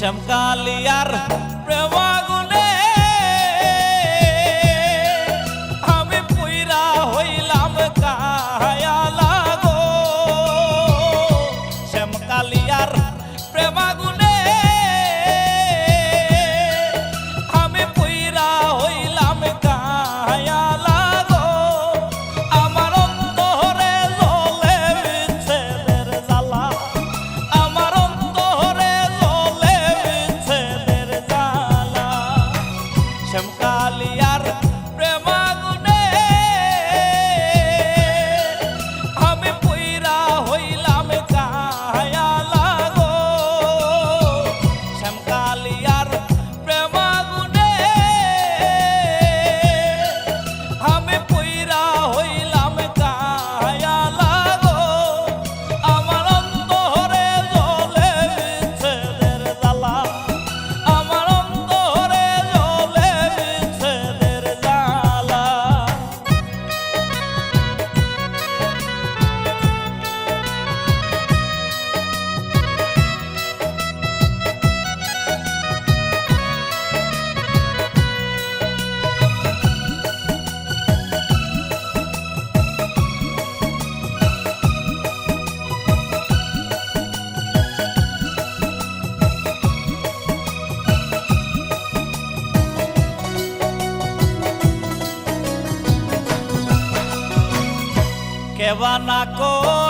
শ্যামকালিয়ার প্রেমাগুনে আমি পুইরা হইলাম কায়া રહેવા નાખો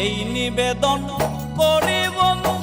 এই নিবেদন করি বন্ধু